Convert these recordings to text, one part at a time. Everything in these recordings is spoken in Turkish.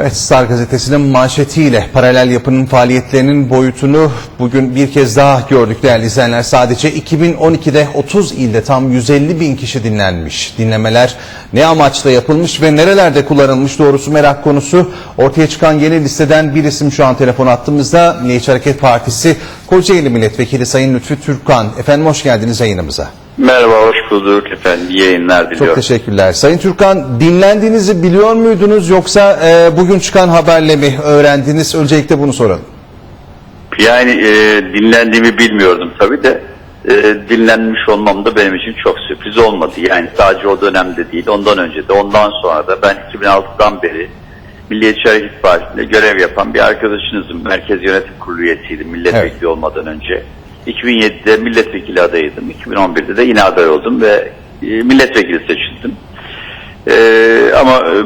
Evet Star Gazetesi'nin manşetiyle paralel yapının faaliyetlerinin boyutunu bugün bir kez daha gördük değerli izleyenler. Sadece 2012'de 30 ilde tam 150 bin kişi dinlenmiş. Dinlemeler ne amaçla yapılmış ve nerelerde kullanılmış doğrusu merak konusu. Ortaya çıkan yeni listeden bir isim şu an telefon attığımızda Milliyetçi Hareket Partisi Kocaeli Milletvekili Sayın Lütfü Türkkan. Efendim hoş geldiniz yayınımıza. Merhaba, hoş bulduk efendim. İyi yayınlar Çok diliyorum. teşekkürler. Sayın Türkan dinlendiğinizi biliyor muydunuz yoksa e, bugün çıkan haberle mi öğrendiniz? Öncelikle bunu soralım. Yani e, dinlendiğimi bilmiyordum tabii de e, dinlenmiş olmam da benim için çok sürpriz olmadı. Yani sadece o dönemde değil, ondan önce de, ondan sonra da ben 2006'dan beri Milliyetçi Hareket Partisi'nde görev yapan bir arkadaşınızım. Merkez Yönetim Kurulu üyesiydim milletvekili Evet. olmadan önce. 2007'de milletvekili adayıydım. 2011'de de yine aday oldum ve e, milletvekili seçildim. Ee, ama e,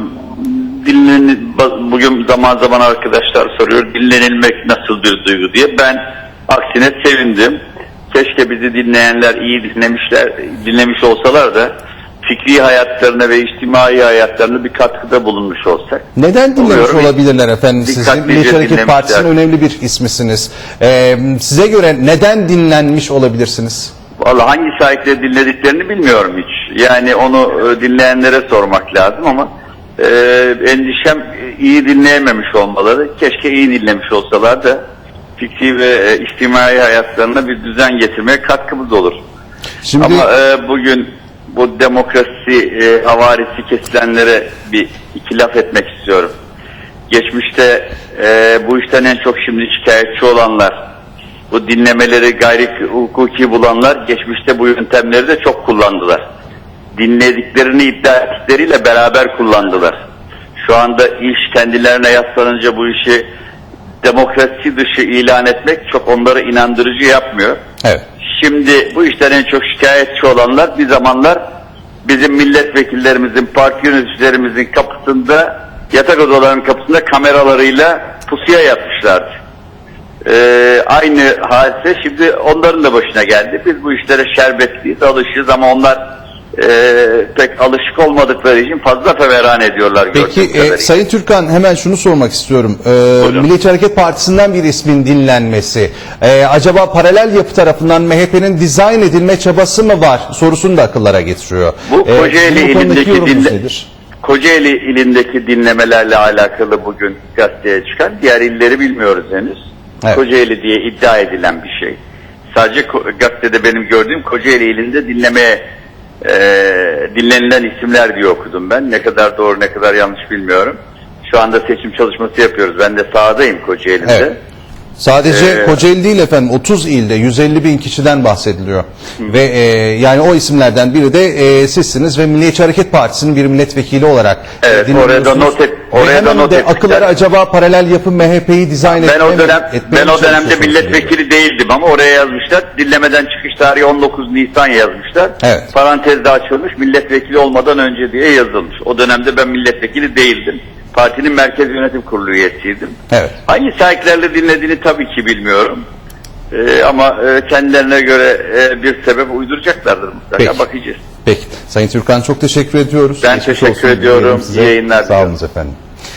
dinlen, bugün zaman zaman arkadaşlar soruyor dinlenilmek nasıl bir duygu diye. Ben aksine sevindim. Keşke bizi dinleyenler iyi dinlemişler, dinlemiş olsalar da fikri hayatlarına ve içtimai hayatlarına bir katkıda bulunmuş olsak. Neden dinlemiş Umuyorum olabilirler efendim dikkatlice Milliyetçi Hareket. Partisi'nin önemli bir ismisiniz. E, size göre neden dinlenmiş olabilirsiniz? Vallahi hangi sahipleri dinlediklerini bilmiyorum hiç. Yani onu e, dinleyenlere sormak lazım ama e, endişem e, iyi dinleyememiş olmaları. Keşke iyi dinlemiş olsalar da fikri ve e, içtimai hayatlarına bir düzen getirmeye katkımız olur. Şimdi Ama e, bugün bu demokrasi e, havarisi kesilenlere bir iki laf etmek istiyorum. Geçmişte e, bu işten en çok şimdi şikayetçi olanlar, bu dinlemeleri gayri hukuki bulanlar geçmişte bu yöntemleri de çok kullandılar. Dinlediklerini iddia ettikleriyle beraber kullandılar. Şu anda iş kendilerine yaslanınca bu işi demokrasi dışı ilan etmek çok onları inandırıcı yapmıyor. evet. Şimdi bu işten en çok şikayetçi olanlar bir zamanlar bizim milletvekillerimizin, parti yöneticilerimizin kapısında, yatak odalarının kapısında kameralarıyla pusuya yatmışlardı. Ee, aynı hadise şimdi onların da başına geldi. Biz bu işlere şerbetliyiz, alışırız ama onlar e, pek alışık olmadıkları için fazla feveran ediyorlar. Peki e. Sayın Türkan hemen şunu sormak istiyorum. E. Milliyetçi Hareket Partisi'nden bir ismin dinlenmesi. E, acaba paralel yapı tarafından MHP'nin dizayn edilme çabası mı var? Sorusunu da akıllara getiriyor. Bu E, Kocaeli sizin bu konudaki ilindeki yorumunuz dinle- nedir? Kocaeli ilindeki dinlemelerle alakalı bugün gazeteye çıkan diğer illeri bilmiyoruz henüz. Evet. Kocaeli diye iddia edilen bir şey. Sadece Ko- gazetede benim gördüğüm Kocaeli ilinde dinlemeye e, dinlenilen isimler diye okudum ben. Ne kadar doğru ne kadar yanlış bilmiyorum. Şu anda seçim çalışması yapıyoruz. Ben de sahadayım Kocaeli'nde. Evet. Sadece Ee, Kocaeli değil efendim 30 ilde 150 bin kişiden bahsediliyor. Ve e, yani o isimlerden biri de e, sizsiniz ve Milliyetçi Hareket Partisi'nin bir milletvekili olarak e, Evet, oraya da not et- oraya da not de akıllara acaba paralel yapı MHP'yi dizayn Ben etmeye o mi- dönem ben o dönemde milletvekili değildim ama oraya yazmışlar. Dinlemeden çıkış tarihi 19 Nisan yazmışlar. Evet. Parantezde açılmış milletvekili olmadan önce diye yazılmış. O dönemde ben milletvekili değildim. Partinin merkez yönetim kurulu üyesiydim. Evet. Hangi sahiplerle dinlediğini tabii ki bilmiyorum. Ee, ama e, kendilerine göre e, bir sebep uyduracaklardır mutlaka Peki. bakacağız. Peki. Sayın Türkan çok teşekkür ediyoruz. Ben Geçmiş teşekkür olsun ediyorum. İyi yayınlar Sağ olun efendim.